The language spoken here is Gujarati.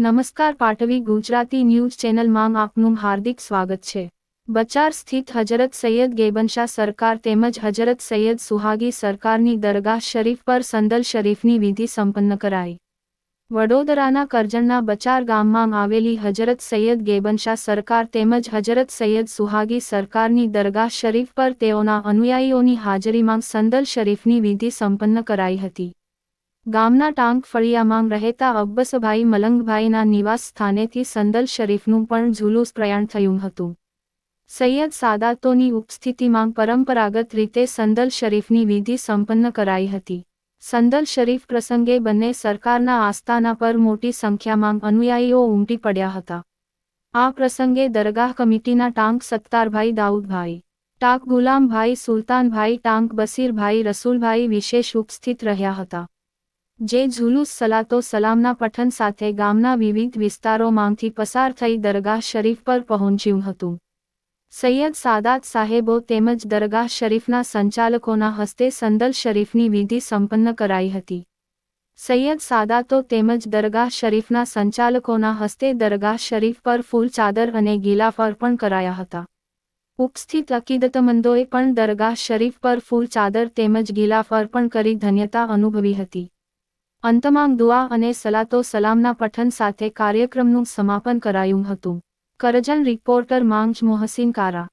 નમસ્કાર પાટવી ગુજરાતી ન્યૂઝ ચેનલમાં આપનું હાર્દિક સ્વાગત છે. બચાર સ્થિત હજરત સૈયદ ગેબનશા સરકાર તેમજ હજરત સૈયદ સુહાગી સરકારની દરગાહ શરીફ પર સંદલ શરીફની વિધિ સંપન્ન કરાઈ. વડોદરાના કરજણના બચાર ગામમાં આવેલી હજરત સૈયદ ગેબનશા સરકાર તેમજ હજરત સૈયદ સુહાગી સરકારની દરગાહ શરીફ પર તેઓના અનુયાયીઓની હાજરીમાં સંદલ શરીફની વિધિ સંપન્ન કરાઈ હતી. ગામના ટાંક ફળિયામાં રહેતા અબ્બસભાઈ મલંગભાઈના નિવાસ સ્થાનેથી સંદલ શરીફનું પણ ઝુલુસ પ્રયાણ થયું હતું. સૈયદ સાદાતોની ઉપસ્થિતિમાં પરંપરાગત રીતે સંદલ શરીફની વિધિ સંપન્ન કરાઈ હતી. સંદલ શરીફ પ્રસંગે બંને સરકારના આસ્થાના પર મોટી સંખ્યામાં અનુયાયીઓ ઉમટી પડ્યા હતા. આ પ્રસંગે દરગાહ કમિટીના ટાંક સત્તારભાઈ દાઉદભાઈ, ટાંક ગુલામભાઈ સુલતાનભાઈ, ટાંક બસીરભાઈ, રસુલભાઈ વિશેષ ઉપસ્થિત રહ્યા હતા. જે ઝુલુસ સલાતો સલામના પઠન સાથે ગામના વિવિધ વિસ્તારોમાંથી પસાર થઈ દરગાહ શરીફ પર પહોંચ્યું હતું. સૈયદ સાદાત સાહેબો તેમજ દરગાહ શરીફના સંચાલકોના હસ્તે સંદલ શરીફની વિધિ સંપન્ન કરાઈ હતી. સૈયદ સાદાતો તેમજ દરગાહ શરીફના સંચાલકોના હસ્તે દરગાહ શરીફ પર ફૂલ ચાદર અને ગિલાફ અર્પણ કરાયા હતા. ઉપસ્થિત અકીદતમંદોએ પણ દરગાહ શરીફ પર ફૂલ ચાદર તેમજ ગિલાફ અર્પણ કરી ધન્યતા અનુભવી હતી. અંતમાં દુઆ અને સલાતો સલામના પઠન સાથે કાર્યક્રમનું સમાપન કરાયું હતું. કરજણ રિપોર્ટર માંગ મોહસિન કારા.